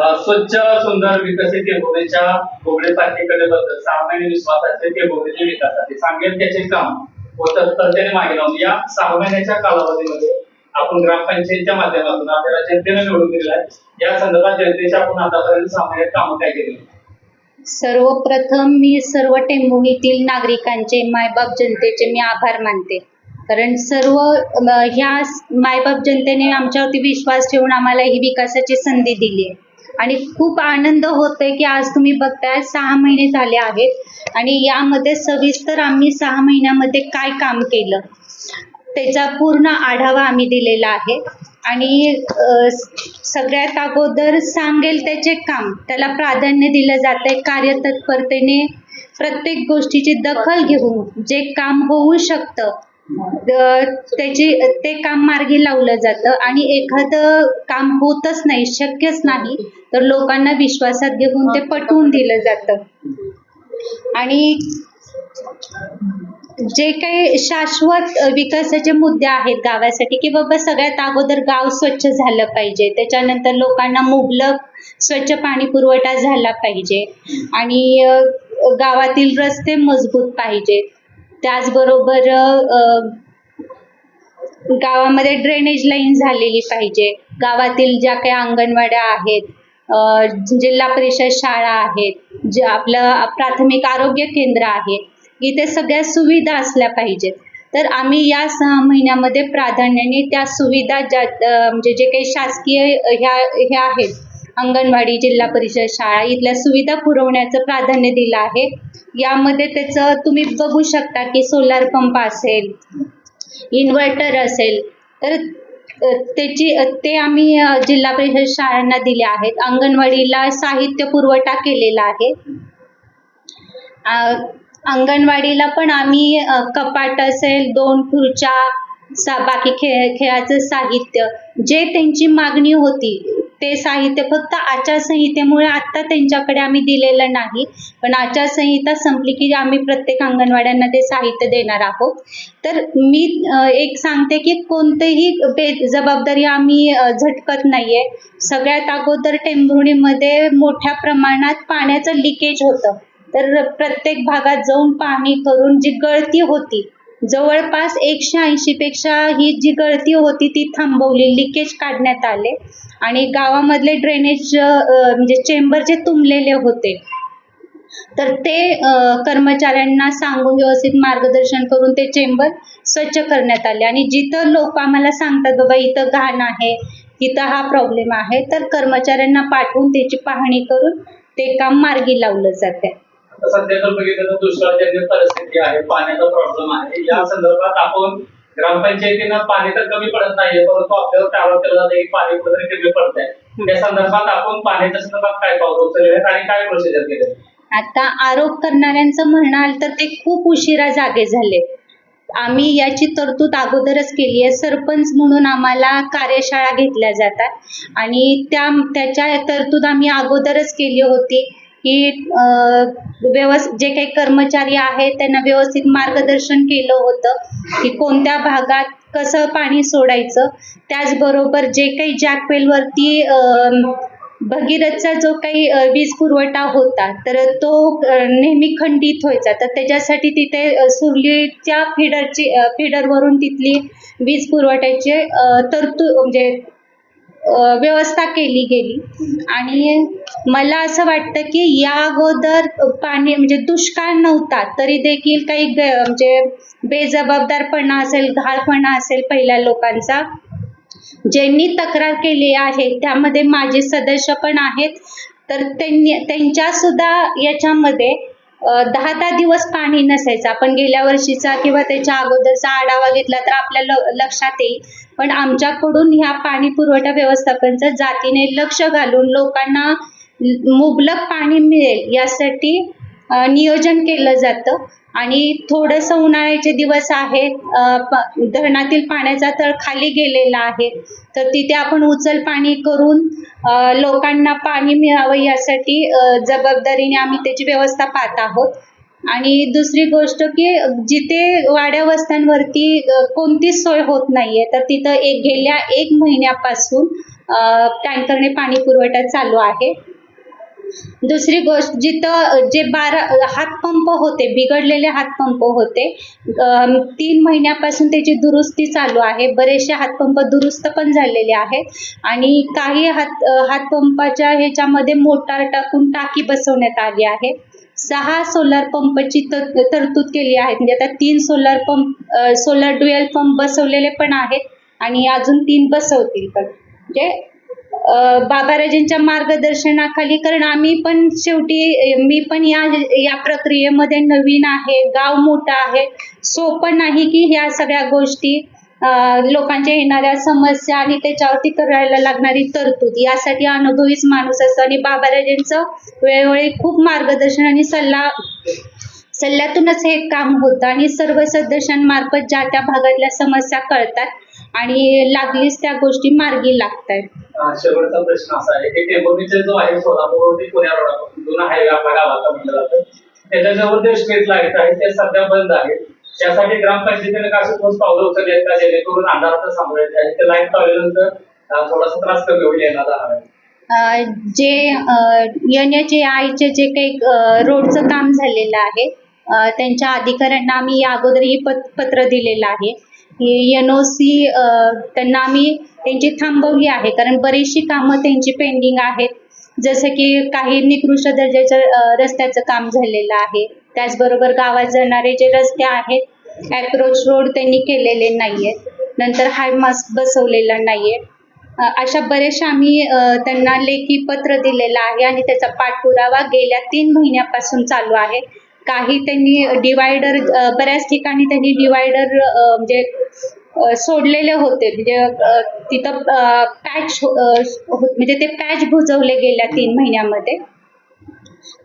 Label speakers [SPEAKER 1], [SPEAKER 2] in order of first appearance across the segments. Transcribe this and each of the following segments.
[SPEAKER 1] स्वच्छ सुंदर विकसित टेंभुर्णीच्या बोबडे पार्टीकडे बद्दल सहा विश्वासाचे टेंभुर्णीच्या विकासाचे सांगेल त्याचे काम व तत्परतेने मागे लावून या सहा महिन्याच्या कालावधीमध्ये आपण ग्रामपंचायतच्या माध्यमातून आपल्याला जनतेने निवडून दिलेला आहे. या संदर्भात जनतेच्या आपण आतापर्यंत सामान्य महिन्यात कामं काय केली?
[SPEAKER 2] सर्वप्रथम मी सर्व टेंभुणीतील नागरिकांचे मायबाप जनतेचे मी आभार मानते. कारण सर्व ह्या मायबाप जनतेने आमच्यावरती विश्वास ठेवून आम्हाला ही विकासाची संधी दिली आहे. आणि खूप आनंद होतोय की आज तुम्ही बघताय सहा महिने झाले आहेत. आणि यामध्ये सविस्तर आम्ही सहा महिन्यामध्ये काय काम केलं त्याचा पूर्ण आढावा आम्ही दिलेला आहे. आणि सगळ्यात अगोदर सांगेल त्याचे काम. त्याला प्राधान्य दिलं जातंय कार्यतत्परतेने प्रत्येक गोष्टीची दखल घेऊन जे काम होऊ शकतं त्याची ते काम मार्गी लावलं जातं आणि एखादं काम होतच नाही शक्यच नाही तर लोकांना विश्वासात घेऊन ते पटवून दिलं जातं. आणि जे काही शाश्वत विकासाचे मुद्दे आहेत गावासाठी की बाबा सगळ्यात अगोदर गाव स्वच्छ झालं पाहिजे त्याच्यानंतर लोकांना मुबलक स्वच्छ पाणी पुरवठा झाला पाहिजे आणि गावातील रस्ते मजबूत पाहिजेत. त्याचबरोबर गावामध्ये ड्रेनेज लाईन झालेली पाहिजे. गावातील ज्या काही अंगणवाड्या आहेत जिल्हा परिषद शाळा आहेत जे आपलं प्राथमिक आरोग्य केंद्र आहे इथे सगळ्या सुविधा असल्या पाहिजेत. तर आम्ही या सहा महिन्यामध्ये प्राधान्याने त्या सुविधा ज्या म्हणजे जे काही शासकीय ह्या ह्या आहेत अंगणवाडी जिल्हा परिषद शाळा इथल्या सुविधा पुरवण्याचं प्राधान्य दिलं आहे. यामध्ये त्याचं तुम्ही बघू शकता की सोलार पंप असेल इन्व्हर्टर असेल तर त्याची ते आम्ही जिल्हा परिषद शाळांना दिले आहेत. अंगणवाडीला साहित्य पुरवठा केलेला आहे. अंगणवाडीला पण आम्ही कपाट असेल दोन खुर्च्या सा बाकी खेळ खेळाचं साहित्य जे त्यांची मागणी होती ते साहित्य फक्त आचारसंहितेमुळे आत्ता त्यांच्याकडे आम्ही दिलेलं नाही. पण आचारसंहिता संपली की आम्ही प्रत्येक अंगणवाड्यांना ते साहित्य देणार आहोत. तर मी एक सांगते की कोणतेही बे जबाबदारी आम्ही झटकत नाहीये. सगळ्यात अगोदर टेंभुर्णीमध्ये मोठ्या प्रमाणात पाण्याचं लिकेज होतं. तर प्रत्येक भागात जाऊन पाणी करून जी गळती होती जवळपास एकशे ऐंशी पेक्षा ही जी गळती होती ती थांबवली. लिकेज काढण्यात आले. आणि गावामधले ड्रेनेज म्हणजे चेंबर जे तुंबलेले होते तर ते कर्मचाऱ्यांना सांगून व्यवस्थित मार्गदर्शन करून ते चेंबर स्वच्छ करण्यात आले. आणि जिथं लोक आम्हाला सांगतात बाबा इथं घाण आहे इथं हा प्रॉब्लेम आहे तर कर्मचाऱ्यांना पाठवून त्याची पाहणी करून ते काम मार्गी लावलं जाते
[SPEAKER 1] सध्या जर बघितलं तर दुष्काळजन्य परिस्थिती आहे पाण्याचा प्रॉब्लेम आहे. या संदर्भात आपण ग्रामपंचायतीनं पाणी तर कमी पडत नाहीये परंतु आपल्यावर टाळा केला जातं. पाणी कुठेतरी कमी पडत आहे त्या संदर्भात आपण पाण्याच्या संदर्भात काय पावलं उचलले आणि काय प्रोसिजर केले
[SPEAKER 2] आता आरोप करणाऱ्यांचं म्हणाल तर ते खूप उशिरा जागे झाले. आम्ही याची तरतूद अगोदरच केली आहे. सरपंच म्हणून आम्हाला कार्यशाळा घेतल्या जातात आणि त्या त्याच्या तरतूद आम्ही अगोदरच केली होती. की अं, व्यवस् जे काही कर्मचारी आहेत त्यांना व्यवस्थित मार्गदर्शन केलं होतं की कोणत्या भागात कसं पाणी सोडायचं. त्याचबरोबर जे काही जॅकवेलवरती भगीरथचा जो काही वीज पुरवठा होता तर तो नेहमी खंडित व्हायचा. तर त्याच्यासाठी तिथे सुरलीच्या फिडरची फिडरवरून तिथली वीज पुरवठ्याची तरतू तरतूद म्हणजे व्यवस्था केली गेली. आणि मला असं वाटतं की या अगोदर पाणी म्हणजे दुष्काळ नव्हता तरी देखील काही ग म्हणजे बेजबाबदारपणा असेल घाळपणा असेल पहिल्या लोकांचा. ज्यांनी तक्रार केली आहे त्यामध्ये माझे सदस्य पण आहेत. तर त्यांनी त्यांच्यासुद्धा याच्यामध्ये दहा दहा दिवस पाणी नसायचं. आपण गेल्या वर्षीचा किंवा त्याच्या अगोदरचा आढावा घेतला तर आपल्या ल- लक्षात येईल. पण आमच्याकडून ह्या पाणी पुरवठा व्यवस्थापनचं जातीने लक्ष घालून लोकांना मुबलक पाणी मिळेल यासाठी नियोजन केलं जातं. आणि थोडंसं उन्हाळ्याचे दिवस आहेत प- धरणातील पाण्याचा तळ खाली गेलेला आहे. तर तिथे आपण उचल पाणी करून लोकांना पाणी मिळावं यासाठी जबाबदारीने आम्ही त्याची व्यवस्था पाहत आहोत. आणि दुसरी गोष्ट की जिथे वाड्या वस्त्यांवरती कोणतीच सोय होत नाहीये तर तिथं एक गेल्या एक महिन्यापासून टँकरने पाणी पुरवठा चालू आहे. दुसरी गोष्ट जिथं जे बारा हातपंप होते बिघडलेले हातपंप होते तीन महिन्यापासून त्याची दुरुस्ती चालू आहे. बरेचसे हातपंप दुरुस्त पण झालेले आहेत. आणि काही हात हातपंपाच्या ह्याच्यामध्ये मोटार टाकून टाकी बसवण्यात आली आहे. सहा सोलर पंपची तर- तरतूद केली आहे म्हणजे आता तीन solar pump solar dual pump बसवलेले पण आहेत. आणि अजून तीन बसवतील पण. म्हणजे बाबाराजांच्या मार्गदर्शनाखाली कारण आम्ही पण शेवटी मी पण या या प्रक्रियेमध्ये नवीन आहे गाव मोठं आहे. सोपं नाही की ह्या सगळ्या गोष्टी लोकांच्या येणाऱ्या समस्या आणि त्याच्यावरती करायला लागणारी तरतूद यासाठी अनुभवीच माणूस असतो. आणि बाबाराजेंचं वेळोवेळी खूप मार्गदर्शन आणि सल्ला सल्ल्यातूनच हे काम होतं. आणि सर्व सदस्यांमार्फत ज्या त्या भागातल्या समस्या कळतात आणि लागलीच त्या गोष्टी मार्गी लागतात
[SPEAKER 1] अं, शेवटचा प्रश्न असा आहे की टेंभुर्णीचे जो आहे सोलापूर ते पुण्या रोडापासून जुना हायवे आपल्या गावाचा म्हटलं जातं. त्याच्याजवळ जे स्ट्रीट लाइट आहेत ते सध्या बंद आहेत त्यासाठी ग्रामपंचायतीने काय ठोस पावलं उचलली आहेत का जेणेकरून अंधाराचं आहे? ते लाइट लावल्यानंतर थोडासा त्रास कमी होईल येणार जाणार आहे
[SPEAKER 2] जे एन एच ए आयचे जे काही रोडचं काम झालेलं आहे त्यांच्या अधिकाऱ्यांना आम्ही अगोदरही पत पत्र दिलेलं आहे. एन ओ सी त्यांना आम्ही त्यांची थांबवली आहे. कारण बरीचशी कामं त्यांची पेंडिंग आहेत. जसं की काही निकृष्ट दर्जाच्या uh, रस्त्याचं काम झालेलं आहे. त्याचबरोबर गावात जाणारे जे रस्ते आहेत ॲप्रोच रोड त्यांनी केलेले नाही आहेत नंतर हाय मास्क बसवलेला नाही आहे अशा बरेचशा आम्ही त्यांना लेखी पत्र दिलेलं आहे आणि त्याचा पाठपुरावा गेल्या तीन महिन्यापासून चालू आहे. काही त्यांनी डिवायडर बऱ्याच ठिकाणी त्यांनी डिवायडर म्हणजे सोडलेले होते. म्हणजे तिथं पॅच हो, म्हणजे ते पॅच भुजवले गेल्या तीन महिन्यामध्ये.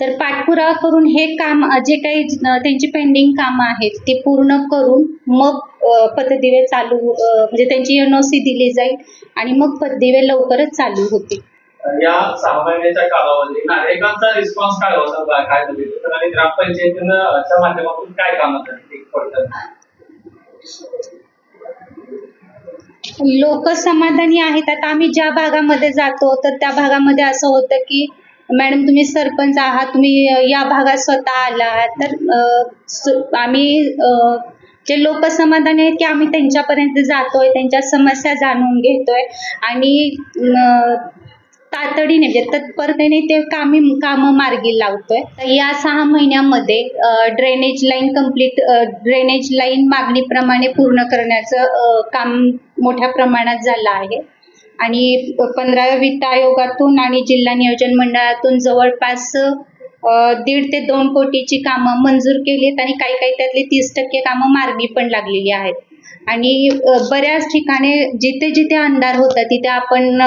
[SPEAKER 2] तर पाठपुरावा करून हे काम जे काही त्यांची पेंडिंग कामं आहेत ती पूर्ण करून मग पतदिवे चालू म्हणजे त्यांची एन ओ सी दिली जाईल आणि मग पतदिवे लवकरच चालू होतील.
[SPEAKER 1] या सहा महिन्याच्या कालावधीत नागरिकांचा रिस्पॉन्स काय होता? काय बघितलं आणि ग्रामपंचायतीनं च्या माध्यमातून काय काम झाली?
[SPEAKER 2] लोक समाधानी आहेत. आता आम्ही ज्या भागामध्ये जातो तर त्या भागामध्ये असं होतं की मॅडम तुम्ही सरपंच आहात. तुम्ही या भागात स्वतः आला आहात तर आम्ही जे लोक समाधानी आहेत की आम्ही त्यांच्यापर्यंत जातोय त्यांच्या समस्या जाणून घेतोय. आणि तातडीने म्हणजे तत्परतेने ते कामी कामं मार्गी लावतोय. तर या सहा महिन्यामध्ये drainage line complete drainage line मागणीप्रमाणे पूर्ण करण्याचं काम मोठ्या प्रमाणात झालं आहे. आणि पंधराव्या वित्त आयोगातून आणि जिल्हा नियोजन मंडळातून जवळपास दीड ते दोन कोटीची कामं मंजूर केली आहेत आणि काही काही त्यातली तीस टक्के कामं मार्गी पण लागलेली आहेत. आणि बऱ्याच ठिकाणी जिथे जिथे अंधार होता तिथे आपण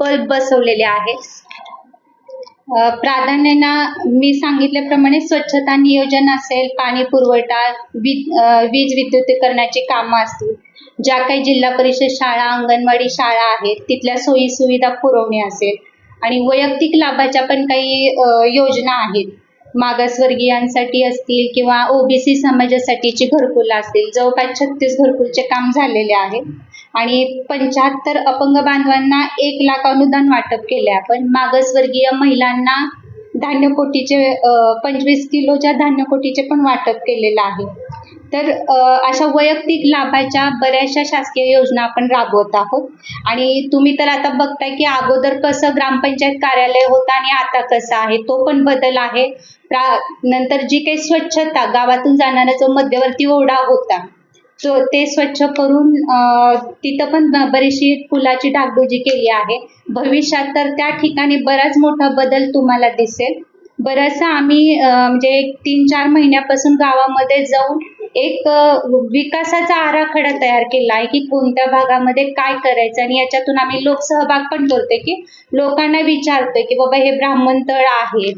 [SPEAKER 2] बल्ब बसवलेले आहेत प्राधान्यानं मी सांगितल्याप्रमाणे स्वच्छता नियोजन असेल पाणी पुरवठा वीज विद्युतीकरणाची कामं असतील ज्या काही जिल्हा परिषद शाळा अंगणवाडी शाळा आहेत तिथल्या सोयी सुविधा पुरवणे असेल आणि वैयक्तिक लाभाच्या पण काही योजना आहेत. मागासवर्गीयांसाठी असतील किंवा ओबीसी समाजासाठीची घरकुलं असतील जवळपास छत्तीस घरकुलचे काम झालेले आहे. आणि पंच्याहत्तर अपंग बांधवांना एक लाख अनुदान वाटप केले आपण. मागासवर्गीय महिलांना धान्यकोटीचे पंचवीस किलोच्या धान्यकोटीचे पण वाटप केलेलं आहे. तर अशा वैयक्तिक लाभाच्या बऱ्याचशा शासकीय योजना आपण राबवत आहोत. आणि तुम्ही तर आता बघताय की अगोदर कसं ग्रामपंचायत कार्यालय होतं आणि आता कसं आहे तो पण बदल आहे. नंतर जी काही स्वच्छता गावातून जाणारा जो मध्यवर्ती ओढा होता तो ते स्वच्छ करून तिथं पण बरीचशी फुलाची डागडुजी केली आहे. भविष्यात तर त्या ठिकाणी बराच मोठा बदल तुम्हाला दिसेल. बरंचसं आम्ही म्हणजे एक तीन चार महिन्यापासून गावामध्ये जाऊन एक विकासाचा आराखडा तयार केला आहे की कोणत्या भागामध्ये काय करायचं आणि याच्यातून आम्ही लोकसहभाग पण बोलतोय की लोकांना विचारतोय की बाबा हे ब्राह्मण तळ आहे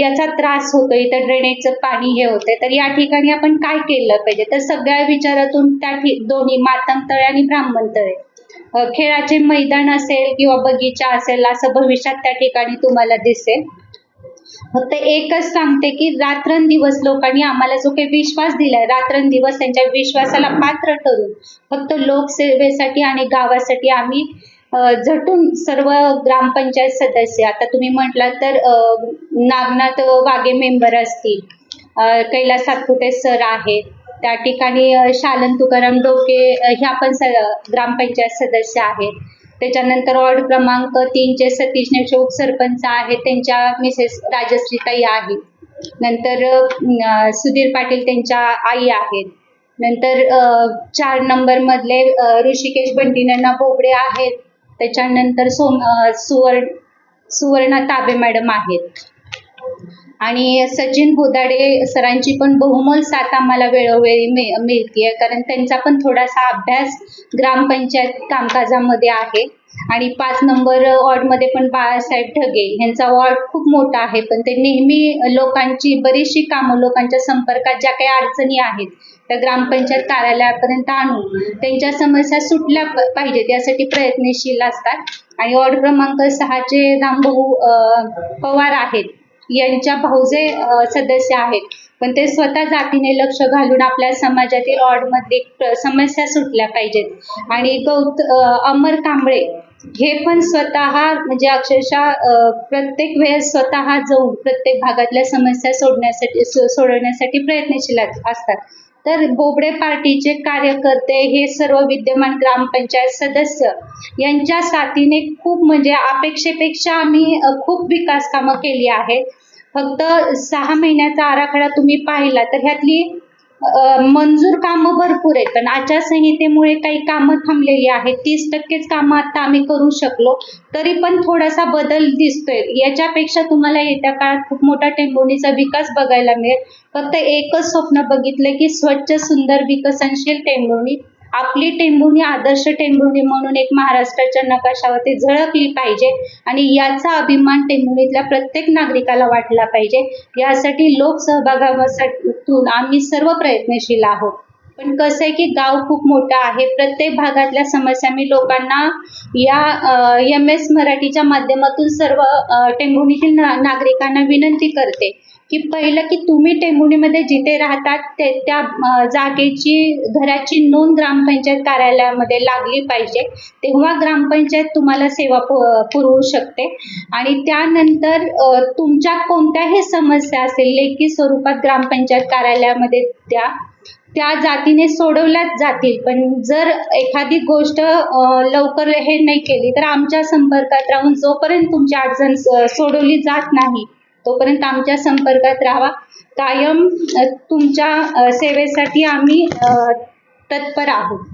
[SPEAKER 2] याचा त्रास होतोय इथं ड्रेनेजचं पाणी हे होतंय तर या ठिकाणी आपण काय केलं पाहिजे? तर सगळ्या विचारातून त्या दोन्ही मातंग तळे आणि ब्राह्मण तळे. खेळाचे मैदान असेल किंवा बगीचा असेल असं भविष्यात त्या ठिकाणी तुम्हाला दिसेल. फक्त एकच सांगते की रात्रंदिवस लोकांनी आम्हाला जो काही विश्वास दिलाय रात्रंदिवस त्यांच्या विश्वासाला पात्र ठरून फक्त लोकसेवेसाठी आणि गावासाठी आम्ही झटून सर्व ग्रामपंचायत सदस्य आता तुम्ही म्हटलात तर नागनाथ वागे मेंबर असतील कैलास सातपुते सर आहेत त्या ठिकाणी शालन तुकाराम डोके ह्या पण स ग्रामपंचायत सदस्य आहेत. त्याच्यानंतर वॉर्ड क्रमांक तीनचे सतीश नेचे उपसरपंच आहेत. त्यांच्या मिसेस राजश्रीताई आहेत. नंतर सुधीर पाटील त्यांच्या आई आहेत. नंतर चार नंबरमधले ऋषिकेश बंटीनना बोबडे आहेत. त्याच्यानंतर सोम सुवर्ण सुवर्णा ताबे मॅडम आहेत. आणि सचिन बोदाडे सरांची पण बहुमोल साथ आम्हाला वेळोवेळी मिळ मिळतीये. कारण त्यांचा पण थोडासा अभ्यास ग्रामपंचायत कामकाजामध्ये आहे. आणि पाच नंबर वॉर्डमध्ये पण बाळासाहेब ढगे यांचा वॉर्ड खूप मोठा आहे. पण ते नेहमी लोकांची बरीचशी कामं लोकांच्या संपर्कात ज्या काही अडचणी आहेत त्या ग्रामपंचायत कार्यालयापर्यंत आणून त्यांच्या समस्या सुटल्या पाहिजेत यासाठी प्रयत्नशील असतात. आणि वॉर्ड क्रमांक सहाचे रामभाऊ पवार आहेत. यांच्या भाऊजे सदस्य आहेत. पण ते स्वतः जातीने लक्ष घालून आपल्या समाजातील ऑडमध्ये समस्या सुटल्या पाहिजेत. आणि गौत अमर कांबळे हे पण स्वतः म्हणजे अक्षरशः प्रत्येक वेळेस स्वतः जाऊन प्रत्येक भागातल्या समस्या सोडण्यासाठी सोडवण्यासाठी प्रयत्नशील असतात. तर बोबडे पार्टीचे कार्यकर्ते हे सर्व विद्यमान ग्रामपंचायत सदस्य यांच्या साथीने खूप म्हणजे अपेक्षेपेक्षा आम्ही खूप विकास कामं केली आहेत. फक्त सहा महिन्याचा आराखडा तुम्ही पाहिला तर ह्यातली मंजूर कामं भरपूर आहेत पण आचारसंहितेमुळे काही कामं थांबलेली आहेत. तीस टक्केच कामं आता आम्ही करू शकलो तरी पण थोडासा बदल दिसतोय. याच्यापेक्षा तुम्हाला येत्या काळात खूप मोठा टेंभुर्णीचा विकास बघायला मिळेल. फक्त एकच स्वप्न बघितलं की स्वच्छ सुंदर विकसनशील टेंभुर्णी आपली टेंभुणी आदर्श टेंभुणी म्हणून एक महाराष्ट्राच्या नकाशावरती झळकली पाहिजे आणि याचा अभिमान टेंभुणीतल्या प्रत्येक नागरिकाला वाटला पाहिजे. यासाठी लोकसहभागातून आम्ही सर्व प्रयत्नशील आहोत. पण कसं आहे की गाव खूप मोठं आहे. प्रत्येक भागातल्या समस्या मी लोकांना या एम एस मराठीच्या माध्यमातून सर्व टेंभुणीतील ना नागरिकांना विनंती करते. की पहिलं की तुम्ही टेंभुणीमध्ये जिथे राहतात ते त्या जागेची घराची नोंद ग्रामपंचायत कार्यालयामध्ये लागली पाहिजे. तेव्हा ग्रामपंचायत तुम्हाला सेवा पु- पुरवू शकते. आणि त्यानंतर तुमच्या कोणत्याही समस्या असेल लेखी स्वरूपात ग्रामपंचायत कार्यालयामध्ये द्या त्या जातीने सोडवल्याच जातील. पण जर एखादी गोष्ट लवकर हे नाही केली तर आमच्या संपर्कात राहून जोपर्यंत तुमची अडचण सोडवली जात नाही तोपर्यंत आमच्या संपर्कात राहा कायम तुमच्या सेवेसाठी आम्ही तत्पर आहोत.